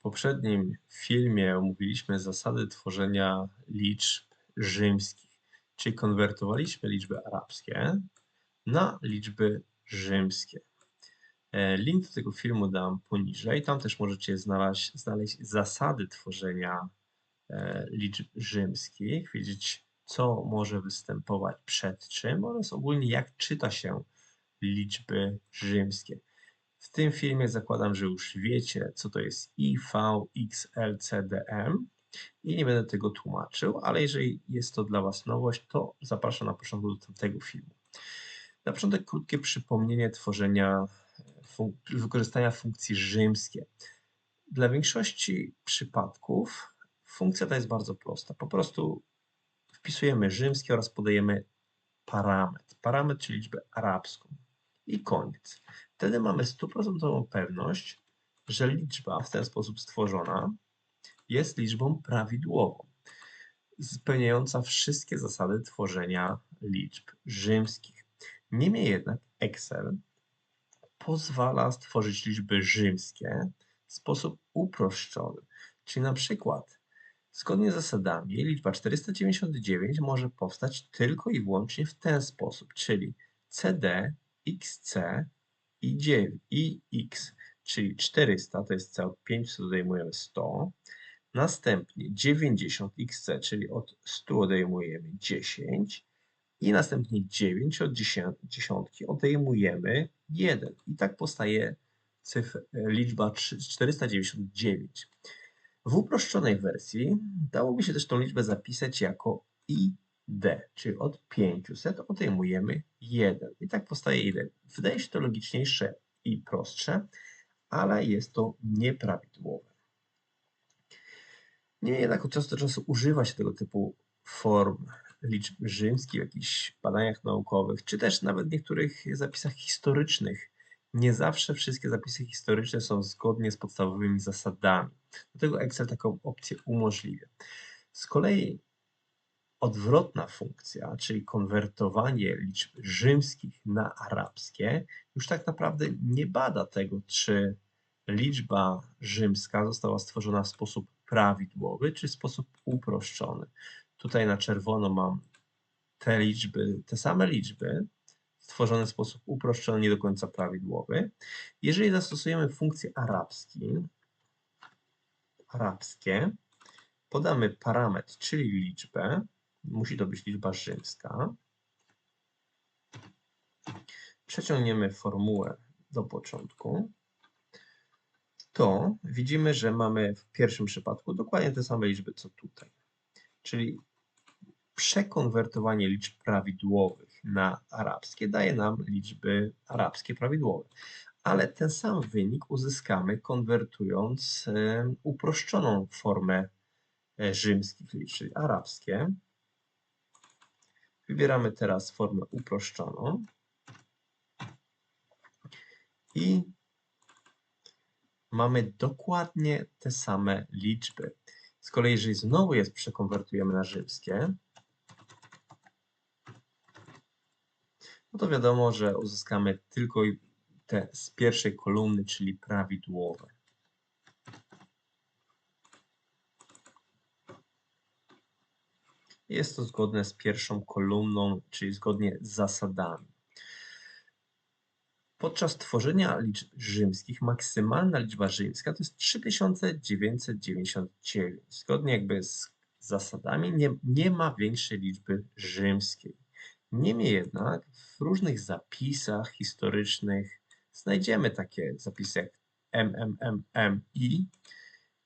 W poprzednim filmie omówiliśmy zasady tworzenia liczb rzymskich, czyli konwertowaliśmy liczby arabskie na liczby rzymskie. E, link do tego filmu dam poniżej. Tam też możecie znaleźć, znaleźć zasady tworzenia e, liczb rzymskich, wiedzieć, co może występować przed czym oraz ogólnie jak czyta się liczby rzymskie. W tym filmie zakładam, że już wiecie, co to jest IV, XL, CDM i nie będę tego tłumaczył, ale jeżeli jest to dla Was nowość, to zapraszam na początku do tamtego filmu. Na początek krótkie przypomnienie tworzenia, fun wykorzystania funkcji rzymskie. Dla większości przypadków funkcja ta jest bardzo prosta. Po prostu wpisujemy rzymskie oraz podajemy parametr. Parametr, czyli liczbę arabską. I koniec. Wtedy mamy stuprocentową pewność, że liczba w ten sposób stworzona jest liczbą prawidłową, spełniająca wszystkie zasady tworzenia liczb rzymskich. Niemniej jednak Excel pozwala stworzyć liczby rzymskie w sposób uproszczony. Czyli na przykład zgodnie z zasadami liczba 499 może powstać tylko i wyłącznie w ten sposób, czyli CD, XC i, 9, i x, czyli 400 to jest C od 500 odejmujemy 100, następnie 90 xc, czyli od 100 odejmujemy 10 i następnie 9 od 10 odejmujemy 1 i tak powstaje cyfr, liczba 499. W uproszczonej wersji dałoby się też tą liczbę zapisać jako i d, czyli od 500 odejmujemy 1. I tak powstaje 1. Wydaje się to logiczniejsze i prostsze, ale jest to nieprawidłowe. Niemniej jednak od czasu do czasu używa się tego typu form liczb rzymskich w jakichś badaniach naukowych, czy też nawet w niektórych zapisach historycznych. Nie zawsze wszystkie zapisy historyczne są zgodnie z podstawowymi zasadami. Dlatego Excel taką opcję umożliwia. Z kolei Odwrotna funkcja, czyli konwertowanie liczb rzymskich na arabskie, już tak naprawdę nie bada tego, czy liczba rzymska została stworzona w sposób prawidłowy, czy w sposób uproszczony. Tutaj na czerwono mam te liczby, te same liczby, stworzone w sposób uproszczony, nie do końca prawidłowy. Jeżeli zastosujemy funkcję arabski, arabskie, podamy parametr, czyli liczbę, Musi to być liczba rzymska. Przeciągniemy formułę do początku. To widzimy, że mamy w pierwszym przypadku dokładnie te same liczby, co tutaj. Czyli przekonwertowanie liczb prawidłowych na arabskie daje nam liczby arabskie prawidłowe. Ale ten sam wynik uzyskamy konwertując uproszczoną formę e, rzymskich, czyli arabskie. Wybieramy teraz formę uproszczoną i mamy dokładnie te same liczby. Z kolei, jeżeli znowu je przekonwertujemy na rzymskie, no to wiadomo, że uzyskamy tylko te z pierwszej kolumny, czyli prawidłowe. Jest to zgodne z pierwszą kolumną, czyli zgodnie z zasadami. Podczas tworzenia liczb rzymskich maksymalna liczba rzymska to jest 3999. Zgodnie jakby z zasadami nie, nie ma większej liczby rzymskiej. Niemniej jednak w różnych zapisach historycznych znajdziemy takie zapisy jak MMMMI.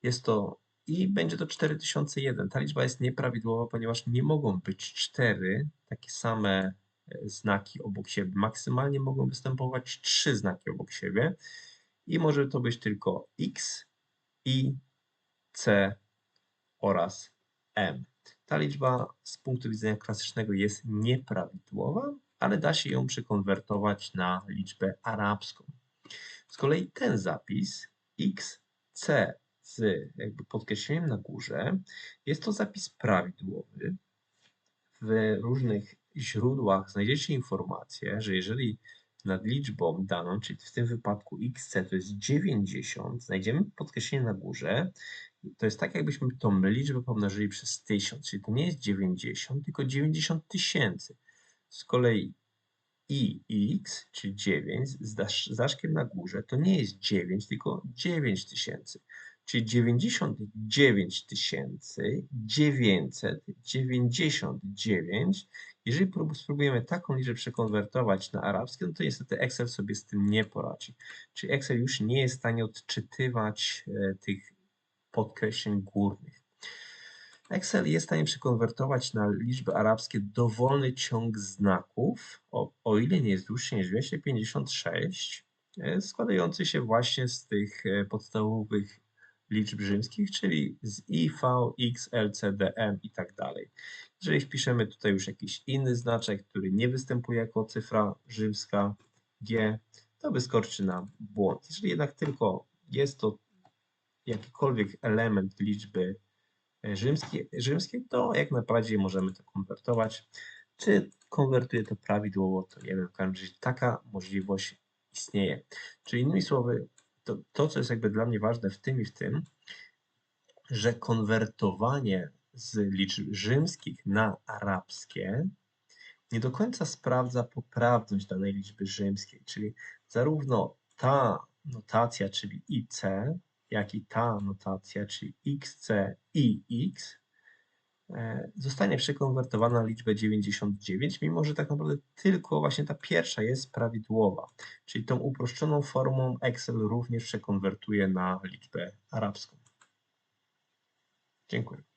Jest to i będzie to 4001. Ta liczba jest nieprawidłowa, ponieważ nie mogą być cztery takie same e, znaki obok siebie. Maksymalnie mogą występować trzy znaki obok siebie i może to być tylko x, i, c oraz m. Ta liczba z punktu widzenia klasycznego jest nieprawidłowa, ale da się ją przekonwertować na liczbę arabską. Z kolei ten zapis x, c z jakby podkreśleniem na górze. Jest to zapis prawidłowy. W różnych źródłach znajdziecie informację, że jeżeli nad liczbą daną, czyli w tym wypadku xc to jest 90, znajdziemy podkreślenie na górze, to jest tak, jakbyśmy tą liczbę pomnożyli przez 1000, czyli to nie jest 90, tylko 90 tysięcy. Z kolei ix, czyli 9, z zaszkiem na górze, to nie jest 9, tylko 9000. Czyli 99 999. Jeżeli prób- spróbujemy taką liczbę przekonwertować na arabskie, no to niestety Excel sobie z tym nie poradzi. Czyli Excel już nie jest w stanie odczytywać e, tych podkreśleń górnych. Excel jest w stanie przekonwertować na liczby arabskie dowolny ciąg znaków, o, o ile nie jest dłuższy niż 256, e, składający się właśnie z tych e, podstawowych liczb rzymskich, czyli z i, v, x, l, c, d, m i tak dalej. Jeżeli wpiszemy tutaj już jakiś inny znaczek, który nie występuje jako cyfra rzymska g, to wyskoczy nam błąd. Jeżeli jednak tylko jest to jakikolwiek element liczby e, rzymskiej, rzymskiej, to jak najbardziej możemy to konwertować. Czy konwertuje to prawidłowo, to nie wiem, w każdym razie taka możliwość istnieje. Czyli innymi słowy, to, to, co jest jakby dla mnie ważne w tym i w tym, że konwertowanie z liczb rzymskich na arabskie nie do końca sprawdza poprawność danej liczby rzymskiej, czyli zarówno ta notacja, czyli IC, jak i ta notacja, czyli XC i X, zostanie przekonwertowana na liczbę 99, mimo że tak naprawdę tylko właśnie ta pierwsza jest prawidłowa. Czyli tą uproszczoną formą Excel również przekonwertuje na liczbę arabską. Dziękuję.